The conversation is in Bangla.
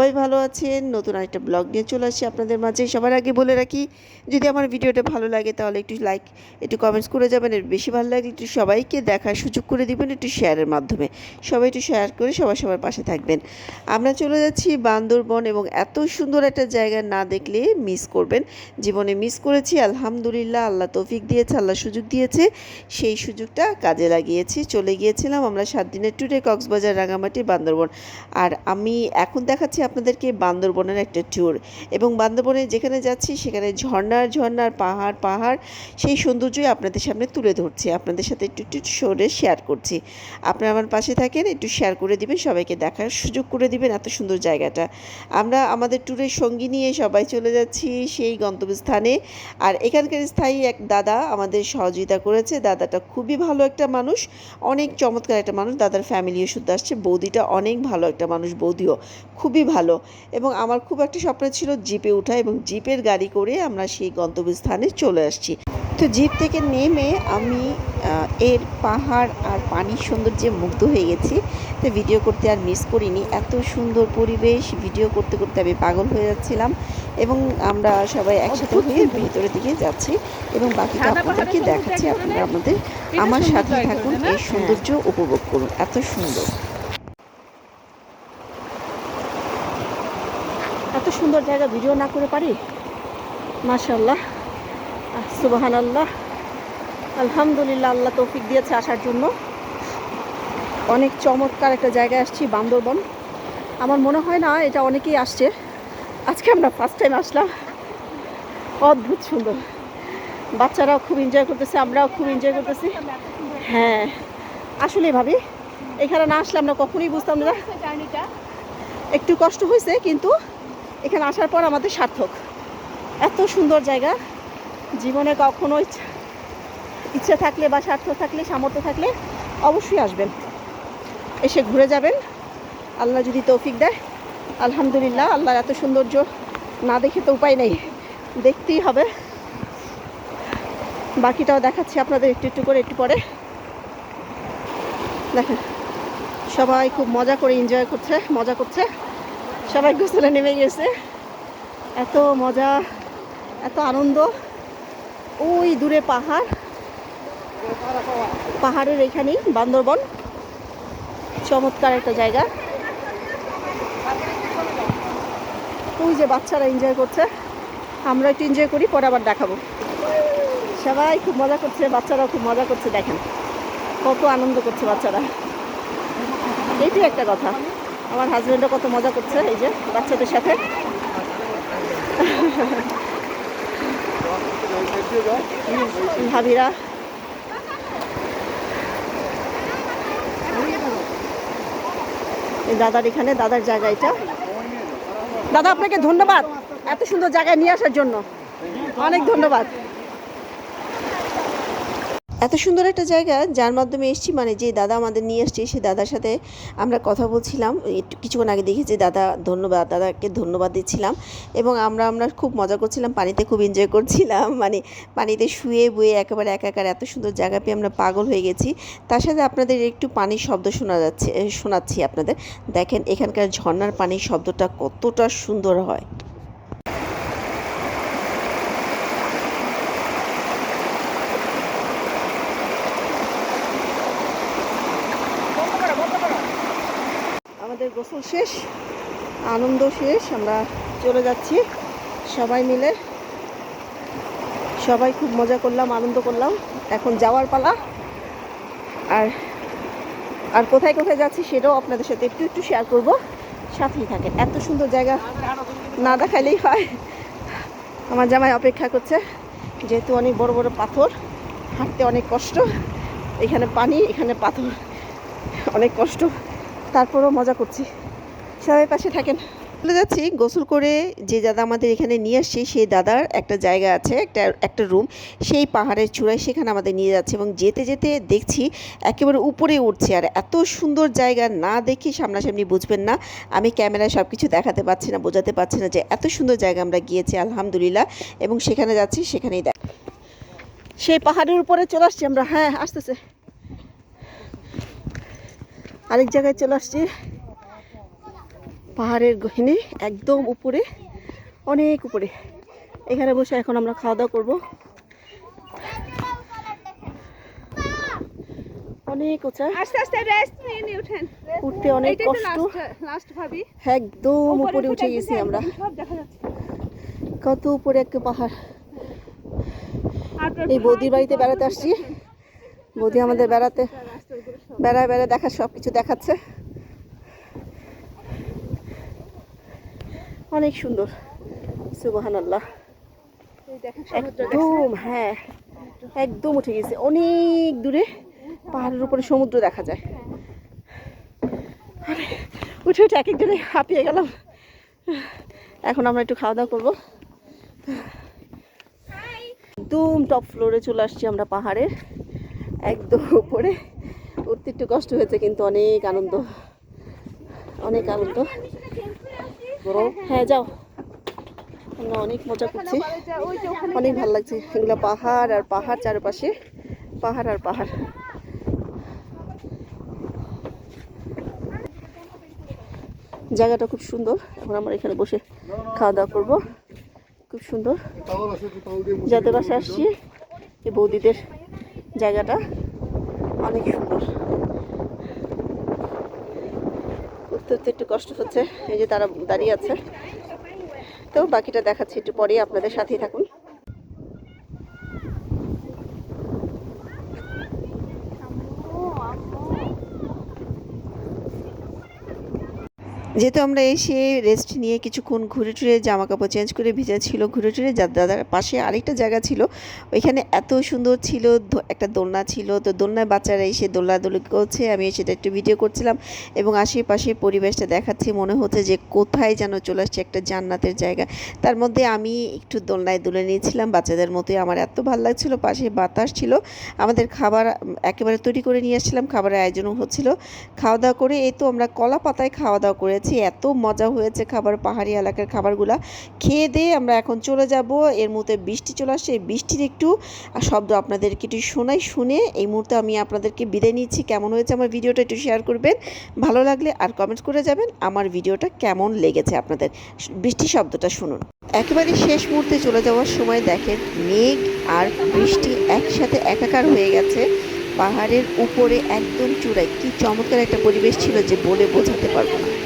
সবাই ভালো আছেন। নতুন আরেকটা ব্লগ নিয়ে চলে আসছি আপনাদের মাঝে। সবার আগে বলে রাখি, যদি আমার ভিডিওটা ভালো লাগে তাহলে একটু লাইক একটু কমেন্টস করে যাবেন। এর বেশি ভালো লাগলে একটু সবাইকে দেখার সুযোগ করে দিবেন একটু শেয়ারের মাধ্যমে। সবাই একটু শেয়ার করে সবার সবার পাশে থাকবেন। আমরা চলে যাচ্ছি বান্দরবন এবং এত সুন্দর একটা জায়গা না দেখলে মিস করবেন। জীবনে মিস করেছি, আলহামদুলিল্লাহ। আল্লাহ তৌফিক দিয়েছে, আল্লাহ সুযোগ দিয়েছে। সেই সুযোগটা কাজে লাগিয়েছি। চলে গিয়েছিলাম আমরা সাত দিনের ট্যুরে কক্সবাজার, রাঙামাটি, বান্দরবন। আর আমি এখন দেখাচ্ছি আপনাদেরকে বান্দরবনের একটা ট্যুর এবং বান্দরবনে যেখানে যাচ্ছি সেখানে ঝর্ণার ঝর্ণার পাহাড় পাহাড়, সেই সৌন্দর্যই আপনাদের সামনে তুলে ধরছি। আপনাদের সাথে একটু একটু শোরে শেয়ার করছি। আপনারা আমার পাশে থাকেন, একটু শেয়ার করে দিবেন, সবাইকে দেখার সুযোগ করে দিবেন এত সুন্দর জায়গাটা। আমরা আমাদের ট্যুরের সঙ্গী নিয়ে সবাই চলে যাচ্ছি সেই গন্তব্যস্থানে। আর এখানকার স্থায়ী এক দাদা আমাদের সহযোগিতা করেছে। দাদাটা খুবই ভালো একটা মানুষ, অনেক চমৎকার একটা মানুষ। দাদার ফ্যামিলিও শুদ্ধ আসছে। বৌদিটা অনেক ভালো একটা মানুষ, বৌদিও খুবই ভালো। এবং আমার খুব একটা স্বপ্ন ছিল জিপে ওঠা এবং জিপের গাড়ি করে আমরা সেই গন্তব্যস্থানে চলে আসছি। তো জিপ থেকে নেমে আমি এর পাহাড় আর পানির সৌন্দর্যে মুগ্ধ হয়ে গেছি। তো ভিডিও করতে আর মিস করিনি। এত সুন্দর পরিবেশ ভিডিও করতে করতে আমি পাগল হয়ে যাচ্ছিলাম এবং আমরা সবাই একসাথে হয়ে ভিতরের দিকে যাচ্ছি এবং বাকিটা আপনাদেরকে দেখাচ্ছি আপনারা আমাদের। আমার সাথে থাকুন এই সৌন্দর্য উপভোগ করুন। এত সুন্দর। সুন্দর জায়গা, ভিডিও না করে পারি? মাশাল্লাহ সুবাহান আল্লাহ আলহামদুলিল্লাহ, আল্লাহ তৌফিক দিয়েছে আসার জন্য। অনেক চমৎকার একটা জায়গায় আসছি, বান্দরবন। আমার মনে হয় না, এটা অনেকেই আসছে। আজকে আমরা ফার্স্ট টাইম আসলাম। অদ্ভুত সুন্দর। বাচ্চারাও খুব এনজয় করতেছে, আমরাও খুব এনজয় করতেছি। হ্যাঁ। আসলে ভাবি, এখানে না আসলে আমরা কখনোই বুঝতাম না। একটু কষ্ট হয়েছে, কিন্তু এখানে আসার পর আমাদের সার্থক। এত সুন্দর জায়গা। জীবনে কখনো ইচ্ছা- থাকলে বা স্বার্থ থাকলে, সামর্থ্য থাকলে অবশ্যই আসবেন। এসে ঘুরে যাবেন। আল্লাহ যদি তৌফিক দেয়। আলহামদুলিল্লাহ, আল্লাহর এত সৌন্দর্য না দেখে তো উপায় নেই। দেখতেই হবে। বাকিটাও দেখাচ্ছি আপনাদের একটু একটু করে, একটু পরে। দেখেন, সবাই খুব মজা করে এনজয় করছে, মজা করছে। সবাই গোসলে নেমে গেছে। এত মজা, এত আনন্দ। ওই দূরে পাহাড়। পাহাড়ের এখানেই বান্দরবন। চমৎকার একটা জায়গা। ওই যে বাচ্চারা এনজয় করছে। আমরা একটু এনজয় করি, পরে আবার দেখাবো। সবাই খুব মজা করছে, বাচ্চারাও খুব মজা করছে, দেখেন। কত আনন্দ করছে বাচ্চারা। এইটাই একটা কথা। আমার হাজব্যান্ডও কত মজা করছে, এই যে বাচ্চাদের সাথে। ভাবিরা। দাদার এখানে, দাদার জায়গা এটা। দাদা, আপনাকে ধন্যবাদ এত সুন্দর জায়গায় নিয়ে আসার জন্য। অনেক ধন্যবাদ। এত সুন্দর একটা জায়গা, যার মাধ্যমে এসেছি মানে যে দাদা আমাদের নিয়ে আসছে সেই দাদার সাথে আমরা কথা বলছিলাম। কিছুক্ষণ আগে দেখেছি দাদা ধন্যবাদ দাদাকে ধন্যবাদ দিচ্ছিলাম এবং আমরা আমরা খুব মজা করছিলাম, পানিতে খুব এনজয় করছিলাম। মানে পানিতে শুয়ে, বয়ে একেবারে একাকার এত সুন্দর জায়গা পেয়ে আমরা পাগল হয়ে গেছি। তার সাথে আপনাদের একটু পানির শব্দ শোনা যাচ্ছে, শোনাচ্ছি আপনাদের। দেখেন, এখানকার ঝর্ণার পানির শব্দটা কতটা সুন্দর হয়। আমাদের গোসল শেষ, আনন্দ শেষ, আমরা চলে যাচ্ছি সবাই মিলে। সবাই খুব মজা করলাম, আনন্দ করলাম। এখন যাওয়ার পালা। আর আর কোথায় কোথায় যাচ্ছি সেটাও আপনাদের সাথে একটু একটু শেয়ার করব। সাথেই থাকেন। এত সুন্দর জায়গা না দেখালেই হয়। আমার জামাই অপেক্ষা করছে। যেহেতু অনেক বড় বড় পাথর, হাঁটতে অনেক কষ্ট। এখানে পানি, এখানে পাথর, অনেক কষ্ট। তারপরেও মজা করছি। সবাই পাশে থাকেন। চলে যাচ্ছি গোসল করে যে দাদা আমাদের এখানে নিয়ে আসছে, সেই দাদার একটা জায়গা আছে, একটা একটা রুম সেই পাহাড়ের চূড়ায় সেখানে আমাদের নিয়ে যাচ্ছে এবং যেতে যেতে দেখছি একেবারে উপরে উঠছে আর এত সুন্দর জায়গা না দেখে সামনাসামনি বুঝবেন না। আমি ক্যামেরায় সব কিছু দেখাতে পারছি না, বোঝাতে পারছি না যে এত সুন্দর জায়গা আমরা গিয়েছি, আলহামদুলিল্লাহ। এবং সেখানে যাচ্ছি, সেখানেই দেখ সেই পাহাড়ের উপরে চলে আসছি আমরা। হ্যাঁ আসতেছে। আরেক জায়গায় চলে আসছি। পাহাড়ের গহিনে একদম উপরে অনেক উপরে। এখানে বসে এখন আমরা খাওয়া দাওয়া করব। অনেক উঁচা। আস্তে আস্তে রেস্ট নিয়ে নিয়ে উঠেন। উঠতে অনেক কষ্ট। লাস্ট লাস্ট ভাবি। একদম উপরে উঠে গেছি আমরা। সব দেখা যাচ্ছে। কত উপরে একটা পাহাড়। এই বৌদির বাড়িতে বেড়াতে আসছি। বৌদি আমাদের বেড়াতে বেড়ায় বেড়ায় দেখা সব কিছু দেখাচ্ছে। অনেক সুন্দর। সুবাহান আল্লাহ একদম হ্যাঁ একদম উঠে গেছে। অনেক দূরে পাহাড়ের উপরে সমুদ্র দেখা যায়। উঠে উঠে এক একজনে হাঁপিয়ে গেলাম। এখন আমরা একটু খাওয়া দাওয়া করব। একদম টপ ফ্লোরে চলে আসছি আমরা পাহাড়ের। একদম উপরে। উঠতে একটু কষ্ট হয়েছে কিন্তু অনেক আনন্দ। অনেক আনন্দ। হ্যাঁ যাও। আমরা অনেক মজা করছি। অনেক ভালো লাগছে। এগুলো পাহাড় আর পাহাড় চারপাশে। পাহাড় আর পাহাড়। জায়গাটা খুব সুন্দর। এখন আমরা এখানে বসে খাওয়া দাওয়া করব। খুব সুন্দর। যাদের বাসে আসছি এই বৌদিদের জায়গাটা। অনেক সুন্দর। উঠতে উঠতে একটু কষ্ট হচ্ছে, এই যে তারা দাঁড়িয়ে আছে। তো বাকিটা দেখাচ্ছি একটু পরেই, আপনাদের সাথেই থাকুন। যেহেতু আমরা এসে রেস্ট নিয়ে কিছুক্ষণ ঘুরে টুরে জামা কাপড় চেঞ্জ করে ভিজা ছিল ঘুরে টুরে দাদার পাশে আরেকটা জায়গা ছিল, ওইখানে এত সুন্দর ছিল একটা দোলনা ছিল, তো দোলনায় বাচ্চারা এসে দোলনা দোলাদোলি করছে, আমি সেটা একটু ভিডিও করছিলাম এবং আশেপাশে পরিবেশটা দেখাচ্ছি, মনে হচ্ছে যে কোথায় যেন চলে আসছে একটা জান্নাতের জায়গা। তার মধ্যে আমি একটু দোলনায় দুলে নিয়েছিলাম, বাচ্চাদের মতোই আমার এত ভালো লাগছিল, পাশে বাতাস ছিল, আমাদের খাবার একেবারে তৈরি করে নিয়ে আসছিলাম, খাবারের আয়োজনও হচ্ছিল। খাওয়া দাওয়া করে, এই তো আমরা কলা পাতায় খাওয়া দাওয়া করেছি। এত মজা হয়েছে খাবার, পাহাড়ি এলাকার খাবারগুলা। খেয়ে দিয়ে আমরা এখন চলে যাব। এর মধ্যে বৃষ্টি চলে আসছে, এই বৃষ্টির একটু শব্দ আপনাদেরকে একটু শোনাই, শুনে এই মুহূর্তে আমি আপনাদেরকে বিদায় নিচ্ছি। কেমন হয়েছে আমার ভিডিওটা একটু শেয়ার করবেন। ভালো লাগলে আর কমেন্ট করে যাবেন। আমার ভিডিওটা কেমন লেগেছে আপনাদের? বৃষ্টি শব্দটা শুনুন। একেবারে শেষ মুহূর্তে চলে যাওয়ার সময় দেখেন মেঘ আর বৃষ্টি একসাথে একাকার হয়ে গেছে। পাহাড়ের উপরে একদম চূড়ায়। কি চমৎকার একটা পরিবেশ ছিল যে বলে বোঝাতে পারব না।